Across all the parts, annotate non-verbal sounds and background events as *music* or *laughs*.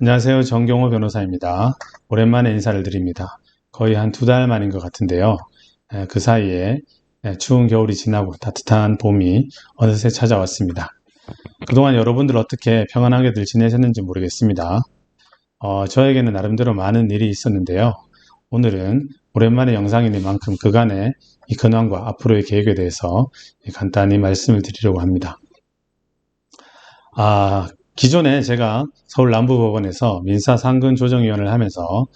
안녕하세요. 정경호 변호사입니다. 오랜만에 인사를 드립니다. 거의 한 두 달 만인 것 같은데요. 에, 그 사이에 에, 추운 겨울이 지나고 따뜻한 봄이 어느새 찾아왔습니다. 그동안 여러분들 어떻게 평안하게 들 지내셨는지 모르겠습니다. 어, 저에게는 나름대로 많은 일이 있었는데요. 오늘은 오랜만에 영상이니만큼 그간의 이 근황과 앞으로의 계획에 대해서 간단히 말씀을 드리려고 합니다. 아, 기존에 제가 서울 남부법원에서 민사상근 조정위원을 하면서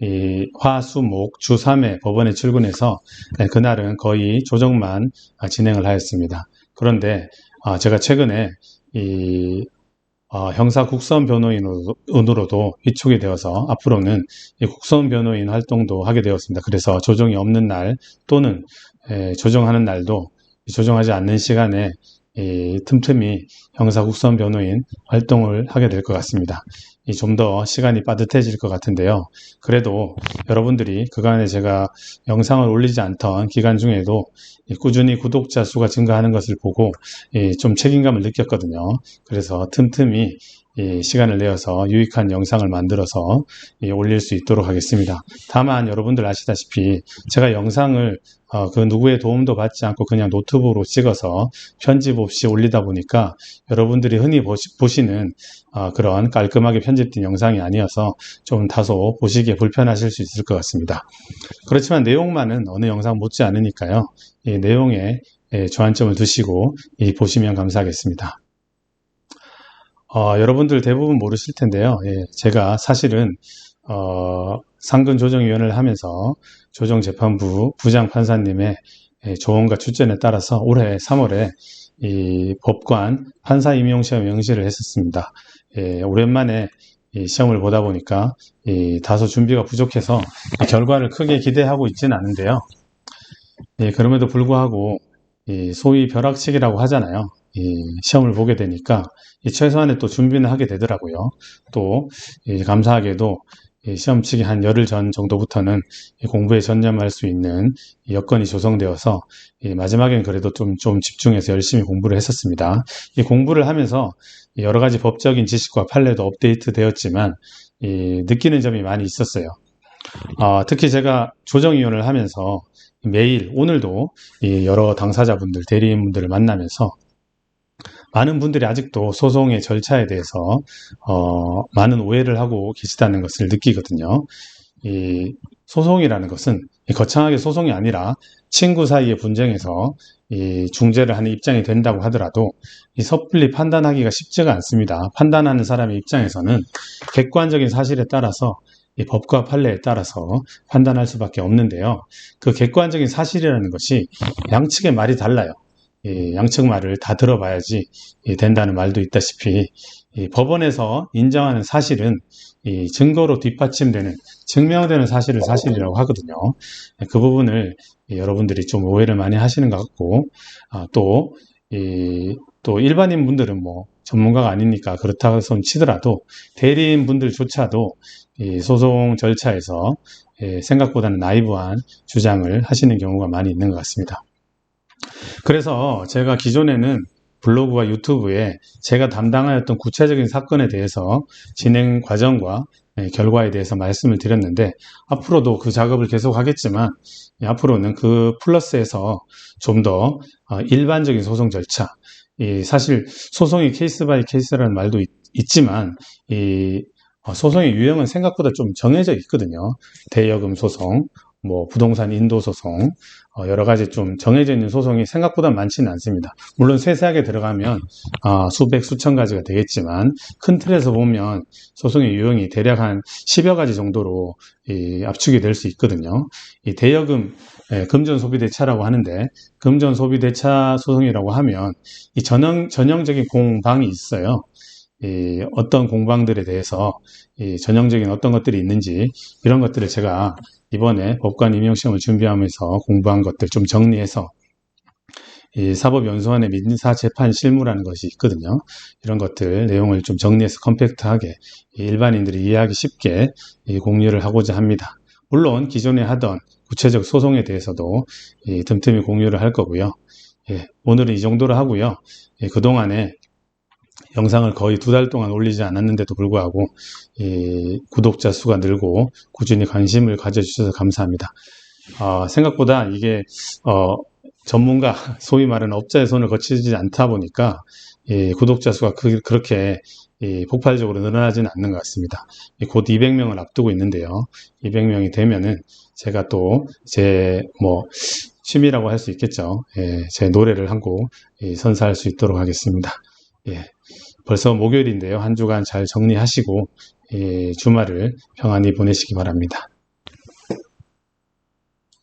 이 화수목 주 3회 법원에 출근해서 네, 그날은 거의 조정만 진행을 하였습니다. 그런데 아, 제가 최근에 이 어, 형사 국선 변호인으로도 위촉이 되어서 앞으로는 국선 변호인 활동도 하게 되었습니다. 그래서 조정이 없는 날 또는 조정하는 날도 조정하지 않는 시간에 틈틈이 형사 국선 변호인 활동을 하게 될 것 같습니다. 좀 더 시간이 빠듯해질 것 같은데요. 그래도 여러분들이 그간에 제가 영상을 올리지 않던 기간 중에도 꾸준히 구독자 수가 증가하는 것을 보고 좀 책임감을 느꼈거든요. 그래서 틈틈이 시간을 내어서 유익한 영상을 만들어서 올릴 수 있도록 하겠습니다. 다만 여러분들 아시다시피 제가 영상을 어, 그 누구의 도움도 받지 않고 그냥 노트북으로 찍어서 편집 없이 올리다 보니까 여러분들이 흔히 보시, 는 어, 그런 깔끔하게 편집 된 영상이 아니어서 좀 다소 보시기에 불편하실 수 있을 것 같습니다. 그렇지만 내용만은 어느 영상 못지 않으니까요. 이 내용에 예, 주안점을 두시고 보시면 감사하겠습니다. 어, 여러분들 대부분 모르실 텐데요. 예, 제가 사실은 어, 상근조정위원회를 하면서 조정재판부 부장판사님의 예, 조언과 추천에 따라서 올해 3월에 이 법관 판사 임용시험 명시를 했었습니다. 예, 오랜만에 시험을 보다 보니까 다소 준비가 부족해서 결과를 크게 기대하고 있지는 않은데요. 예, 그럼에도 불구하고 소위 벼락치기라고 하잖아요. 시험을 보게 되니까 최소한의 또 준비는 하게 되더라고요. 또 감사하게도 시험 치기 한 열흘 전 정도부터는 공부에 전념할 수 있는 여건이 조성되어서 마지막엔 그래도 좀, 좀 집중해서 열심히 공부를 했었습니다. 이 공부를 하면서 여러 가지 법적인 지식과 판례도 업데이트 되었지만 느끼는 점이 많이 있었어요. 어, 특히 제가 조정위원을 하면서 매일 오늘도 여러 당사자분들 대리인분들을 만나면서 많은 분들이 아직도 소송의 절차에 대해서 어, 많은 오해를 하고 계시다는 것을 느끼거든요. 이 소송이라는 것은 거창하게 소송이 아니라 친구 사이의 분쟁에서 이 중재를 하는 입장이 된다고 하더라도 이 섣불리 판단하기가 쉽지가 않습니다. 판단하는 사람의 입장에서는 객관적인 사실에 따라서 이 법과 판례에 따라서 판단할 수밖에 없는데요. 그 객관적인 사실이라는 것이 양측의 말이 달라요. 양측 말을 다 들어봐야지 된다는 말도 있다시피 법원에서 인정하는 사실은 증거로 뒷받침되는 증명되는 사실을 사실이라고 하거든요. 그 부분을 여러분들이 좀 오해를 많이 하시는 것 같고 아, 또, 또 일반인 분들은 뭐 전문가가 아니니까 그렇다고 손 치더라도 대리인 분들조차도 소송 절차에서 생각보다는 나이브한 주장을 하시는 경우가 많이 있는 것 같습니다. 그래서 제가 기존에는 블로그와 유튜브에 제가 담당하였던 구체적인 사건에 대해서 진행 과정과 예, 결과에 대해서 말씀을 드렸는데 앞으로도 그 작업을 계속 하겠지만 예, 앞으로는 그 플러스에서 좀더 어, 일반적인 소송 절차 사실 소송이 케이스 바이 케이스라는 말도 있, 지만 어, 소송의 유형은 생각보다 좀 정해져 있거든요. 대여금 소송 뭐 부동산 인도 소송 어, 여러 가지 좀 정해져 있는 소송이 생각보다 많지는 않습니다. 물론 세세하게 들어가면 어, 수백 수천 가지가 되겠지만 큰 틀에서 보면 소송의 유형이 대략 한 10여 가지 정도로 압축이 될 수 있거든요. 이 대여금 예, 금전 소비 대차라고 하는데 금전 소비 대차 소송이라고 하면 이 전형 전형적인 공방이 있어요. 이 어떤 공방들에 대해서 이 전형적인 어떤 것들이 있는지 이런 것들을 제가 이번에 법관 임용시험을 준비하면서 공부한 것들 좀 정리해서 이 사법연수원의 민사재판 실무라는 것이 있거든요. 이런 것들 내용을 좀 정리해서 컴팩트하게 일반인들이 이해하기 쉽게 공유를 하고자 합니다. 물론 기존에 하던 구체적 소송에 대해서도 틈틈이 공유를 할 거고요. 예, 오늘은 이 정도로 하고요. 예, 그동안에 영상을 거의 두 달 동안 올리지 않았는데도 불구하고 이 구독자 수가 늘고 꾸준히 관심을 가져주셔서 감사합니다. 어, 생각보다 이게 어, 전문가 *laughs* 소위 말하는 업자의 손을 거치지 않다 보니까 이 구독자 수가 그, 렇게 폭발적으로 늘어나지는 않는 것 같습니다. 곧 200명을 앞두고 있는데요. 200명이 되면은 제가 또 제 뭐 취미라고 할 수 있겠죠. 예, 제 노래를 한 곡 선사할 수 있도록 하겠습니다. 예, 벌써 목요일인데요. 한 주간 잘 정리하시고 예, 주말을 평안히 보내시기 바랍니다.